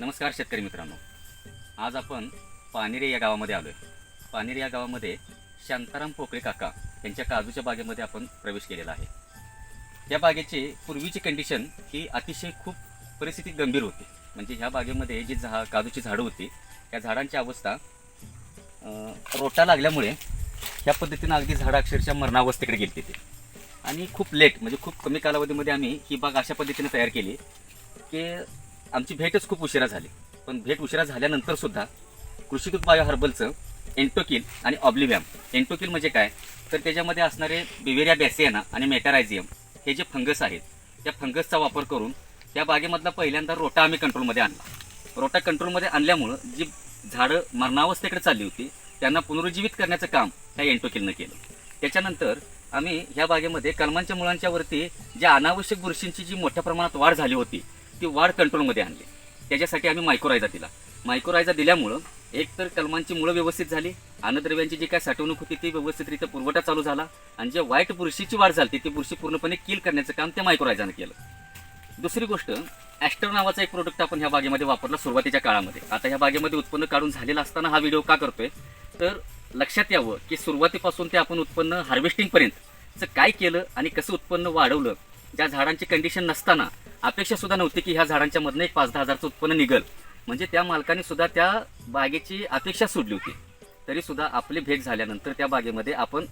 नमस्कार शेतकरी मित्रांनो. आज आपण पानेरे या गावामध्ये आलो आहे पानेरे या गावामध्ये शांताराम पोकळे काका यांच्या काजूच्या बागेमध्ये आपण प्रवेश केलेला आहे. या बागेची पूर्वीची कंडिशन ही अतिशय खूप परिस्थिती गंभीर होती. म्हणजे ह्या बागेमध्ये जी झा काजूची झाडं होती त्या झाडांची अवस्था रोटा लागल्यामुळे ह्या पद्धतीनं अगदी झाडं अक्षरशः मरणावस्थेकडे गेली तिथे आणि खूप लेट म्हणजे खूप कमी कालावधीमध्ये आम्ही ही बाग अशा पद्धतीने तयार केली की आमची भेटच खूप उशिरा झाली. पण भेट उशिरा झाल्यानंतर सुद्धा कृषीकृत बायो हर्बलचं एन्टोकिल आणि ऑब्लिव्हॅम. एन्टोकिल म्हणजे काय? तर त्याच्यामध्ये असणारे बिवेरिया बॅसियाना आणि मेटारायझियम हे जे फंगस आहेत त्या फंगसचा वापर करून त्या बागेमधला पहिल्यांदा रोटा आम्ही कंट्रोलमध्ये आणला. रोटा कंट्रोलमध्ये आणल्यामुळं जी झाडं मरणावस्थेकडे चालली होती त्यांना पुनरुज्जीवित करण्याचं काम ह्या एन्टोकिलनं केलं. त्याच्यानंतर आम्ही ह्या बागेमध्ये कलमांच्या मुळांच्या वरती ज्या अनावश्यक बुरशींची जी मोठ्या प्रमाणात वाढ झाली होती ती वाढ कंट्रोलमध्ये आणली. त्याच्यासाठी आम्ही मायक्रोरायझा दिला. मायक्रोरायझा दिल्यामुळं एक तर कलमांची मुळं व्यवस्थित झाली अन्नद्रव्यांची जी काय साठवणूक होती ती व्यवस्थितरित्या पुरवठा चालू झाला आणि जे वाईट बुरशीची वाढ झाली ती बुरशी पूर्णपणे किल करण्याचं काम त्या मायक्रोरायझानं केलं. दुसरी गोष्ट ॲस्टर नावाचा एक प्रोडक्ट आपण ह्या बागेमध्ये वापरला सुरुवातीच्या काळामध्ये. आता ह्या बागेमध्ये उत्पन्न काढून झालेला असताना हा व्हिडिओ का करतोय? तर लक्षात यावं की सुरुवातीपासून ते आपण उत्पन्न हार्वेस्टिंगपर्यंतचं काय केलं आणि कसं उत्पन्न वाढवलं ज्या झाडांची कंडिशन नसताना अपेक्षा सुद्धा नव्हती की ह्या झाडांच्या मधनं एक पाच दहा हजारचं उत्पन्न निघल. म्हणजे त्या मालकाने सुद्धा त्या बागेची अपेक्षा सोडली होती. तरी सुद्धा आपली भेट झाल्यानंतर त्या बागेमध्ये आपण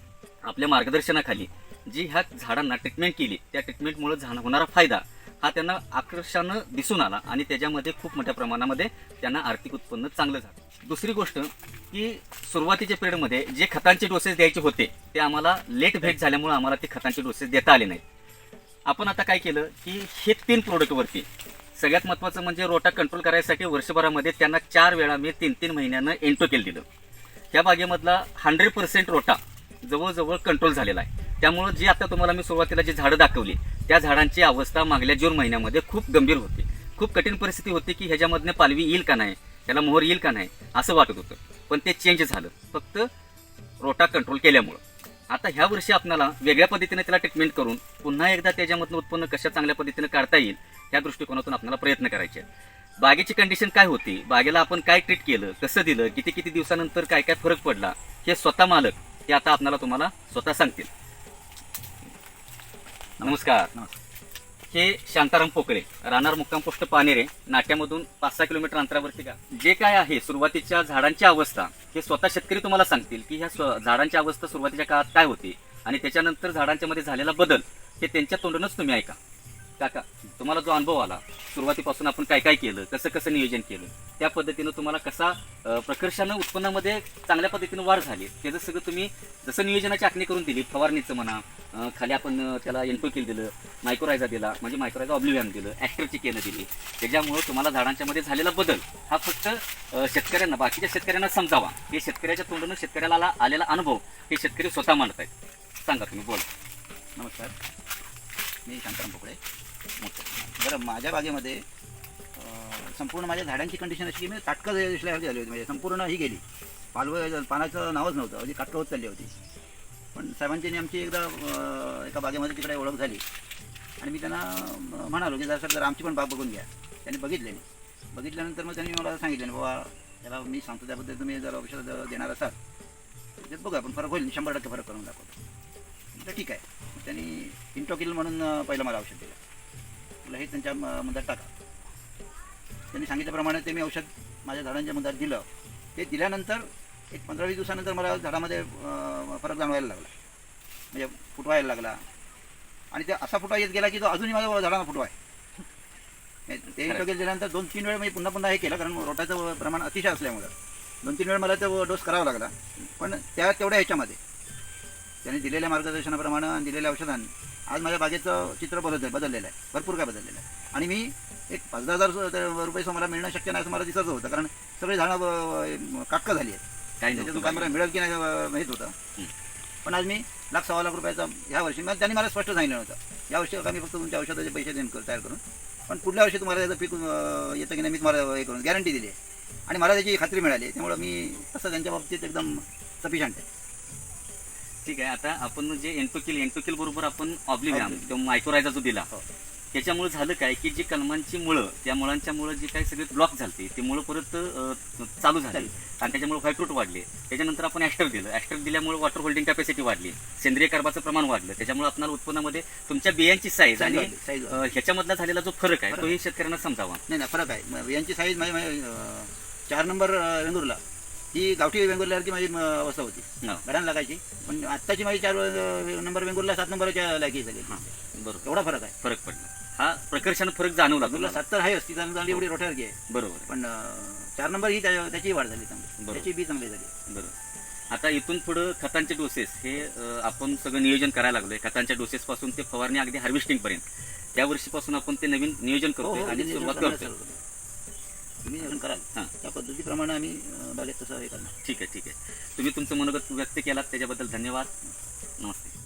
आपल्या मार्गदर्शनाखाली जी ह्या झाडांना ट्रीटमेंट केली त्या ट्रीटमेंटमुळे झाड होणारा फायदा हा त्यांना आकर्षानं दिसून आला आणि त्याच्यामध्ये खूप मोठ्या प्रमाणामध्ये त्यांना आर्थिक उत्पन्न चांगलं झालं. दुसरी गोष्ट की सुरुवातीच्या पिरियडमध्ये जे खतांचे डोसेस द्यायचे होते ते आम्हाला लेट भेट झाल्यामुळे आम्हाला ते खतांचे डोसेस देता आले नाहीत. आपण आता काय केलं की हे तीन प्रोडक्टवरती सगळ्यात महत्त्वाचं म्हणजे रोटा कंट्रोल करायसाठी वर्षभरामध्ये त्यांना चार वेळा मी तीन तीन महिन्यानं एन्टोकेल दिलं. त्या बागेमधला हंड्रेड पर्सेंट रोटा जवळजवळ कंट्रोल झालेला आहे. त्यामुळं जी आता तुम्हाला मी सुरुवातीला जी झाडं दाखवली त्या झाडांची अवस्था मागल्या जून महिन्यामध्ये खूप गंभीर होती. खूप कठीण परिस्थिती होती की ह्याच्यामधनं पालवी येईल का नाही त्याला मोहर येईल का नाही असं वाटत होतं. पण ते चेंज झालं. फक्त रोटा कंट्रोल केल्यामुळं. आता ह्या वर्षी आपल्याला वेगळ्या पद्धतीने त्याला ट्रीटमेंट करून पुन्हा एकदा त्याच्यामधनं उत्पन्न कशा चांगल्या पद्धतीने काढता येईल या दृष्टिकोनातून आपल्याला प्रयत्न करायचे. बागेची कंडिशन काय होती? बागेला आपण काय ट्रीट केलं? कसं दिलं? किती किती दिवसानंतर काय काय फरक पडला? हे स्वतः मालक हे आता आपल्याला तुम्हाला स्वतः सांगतील. नमस्कार. नमस्कार. हे शांताराम पोकळे राहणार मुक्काम पोस्ट पानेरे नाट्यामधून पाच सहा किलोमीटर अंतरावरती का? जे काय आहे सुरुवातीच्या झाडांची अवस्था हे स्वतः शेतकरी तुम्हाला सांगतील की ह्या झाडांची अवस्था सुरुवातीच्या काळात काय होती? आणि त्याच्यानंतर झाडांच्या मध्ये झालेला बदल हे त्यांच्या तोंडूनच तुम्ही ऐका. काका तुम्हाला जो अनुभव आला सुरुवातीपासून आपण काय काय केलं कसं कसं नियोजन केलं त्या पद्धतीनं तुम्हाला कसा प्रकर्षानं उत्पन्नामध्ये चांगल्या पद्धतीनं वाढ झाली त्याचं सगळं तुम्ही जसं नियोजनाची आखणी करून दिली फवारणीचं म्हणा खाली आपण त्याला एनपोकिल दिलं मायक्रोरायझा दिला म्हणजे मायक्रोरायझा ऑब्लिव्हॅन दिलं ॲक्टरची केलं दिली त्याच्यामुळं तुम्हाला झाडांच्या मध्ये झालेला बदल हा फक्त शेतकऱ्यांना बाकीच्या शेतकऱ्यांना समजावा. हे शेतकऱ्याच्या तोंडानं शेतकऱ्याला आलेला अनुभव हे शेतकरी स्वतः मांडत आहेत सांगा तुम्ही बोला. नमस्कार. मी शांताराम पोकळे बरं माझ्या बागेमध्ये संपूर्ण माझ्या झाडांची कंडिशन अशी की मी ताटकं दिसल्यासारखी झाली होती. म्हणजे संपूर्ण ही गेली. पालवं पानाचं नावच नव्हतं. म्हणजे काटकं होत चालली होती. पण साहेबांची आमची एकदा एका बागेमध्ये तिकडे ओळख झाली. आणि मी त्यांना म्हणालो की जरा सर आमची पण बाग बघून घ्या. त्यांनी बघितले बघितल्यानंतर मग त्यांनी मला सांगितलं बाबा त्याला मी सांगतो त्याबद्दल तुम्ही जर औषध देणार असाल तर बघा आपण. फरक होईल. शंभर टक्के फरक करून दाखवतो. तर ठीक आहे. त्यांनी इंटोकिल म्हणून पहिलं मला औषध दिलं. म्हटलं हे त्यांच्या मुद्द्यात टाका. त्यांनी सांगितल्याप्रमाणे ते मी औषध माझ्या झाडांच्या मुद्द्यात दिलं. ते दिल्यानंतर एक पंधरा वीस दिवसानंतर मला झाडामध्ये फरक जाणवायला लागला. म्हणजे फुटवायला लागला. आणि ते असा फुटवा येत गेला की तो अजूनही माझ्या झाडांना फुटवा आहे. ते इंटोकिल दिल्यानंतर दोन तीन वेळ मी पुन्हा पुन्हा हे केलं कारण रोटाचं प्रमाण अतिशय असल्यामुळं. दोन तीन वेळ मला तो डोस करावा लागला. पण त्या तेवढ्या ह्याच्यामध्ये त्यांनी दिलेल्या मार्गदर्शनाप्रमाणे आणि दिलेल्या औषधांनी आज माझ्या बागेचं चित्र बदल बदललेलं आहे. भरपूर काय बदललेलं आहे. आणि मी एक पाच दहा हजार सु- रुपये मला मिळणं शक्य नाही असं मला दिसत होतं कारण सगळे झाडं अं, काटकं झाली आहेत. काही त्याच्यातून काय मला मिळेल की नाही माहीत होतं. पण आज मी लाख सव्वा लाख रुपयाचा ह्या वर्षी मग त्यांनी मला स्पष्ट सांगितलं होतं या वर्षी का मी फक्त तुमच्या औषधाचे पैसे कर- तयार करून पण पुढल्या वर्षी तुम्हाला त्याचं पीक येतं की नाही मी तुम्हाला हे करून गॅरंटी दिली आहे. आणि मला त्याची खात्री मिळाली त्यामुळं मी तसं त्यांच्या बाबतीत एकदम सफिशंट आहे. ठीक आहे. आता आपण जे एन्टोकिल एन्टोकिल बरोबर आपण Oblivium. तो मायक्रोरायझा जो दिला हो. त्याच्यामुळे झालं काय की जी कलमांची मुळं त्या मुळांच्या मुळं जी काही सगळे ब्लॉक झालते ते मुळं परत चालू झाली. आणि त्याच्यामुळे व्हायफ्रूट वाढले. त्याच्यानंतर आपण ॲस्टर दिलं. ॲस्टर दिल्यामुळे वॉटर होल्डिंग कॅपॅसिटी वाढली. सेंद्रिय कार्बाचं प्रमाण वाढलं. त्याच्यामुळे आपल्याला उत्पन्नामध्ये तुमच्या बियांची साईज आणि ह्याच्यामधला झालेला जो फरक आहे. तोही शेतकऱ्यांना समजावा. नाही फरक आहे. म- यांची साईज चार नंबर अं, ही गावठी वेंगुर्ल्यासारखी माझी म, अवस्था होती. हा, लागायची. पण आत्ताची माझी चार अं, नंबर वेंगुर्ला सात नंबरच्या लायकी झाली हा, बरोबर. एवढा फरक आहे. फरक पडला. हा प्रकर्षानं फरक जाणवला वेंगुर्ला तुम्हाला. सात तर आहेच. ती चांगली चांगली एवढी रोठ्यावरची आहे बरोबर. पण अं, चार नंबर ही त्या- त्याची वाढ झाली चांगली. बरोबर. त्याची बी चांगली झाली. बरोबर. आता इथून पुढं खतांचे डोसेस हे अं, आपण सगळं नियोजन करायला लागलोय. खतांच्या डोसेस पासून ते फवारणी अगदी हार्वेस्टिंग पर्यंत. त्या वर्षीपासून आपण ते नवीन नियोजन हो, करतोय हो, आणि ते सुरुवात चांगलं करतोय. चालू. तुम्ही नियोजन कराल. हां. त्या पद्धतीप्रमाणे आम्ही बागेत तसं हे करणार. ठीक आहे ठीक आहे. तुम्ही तुमचं मनोगत व्यक्त केलात त्याच्याबद्दल धन्यवाद. नमस्ते.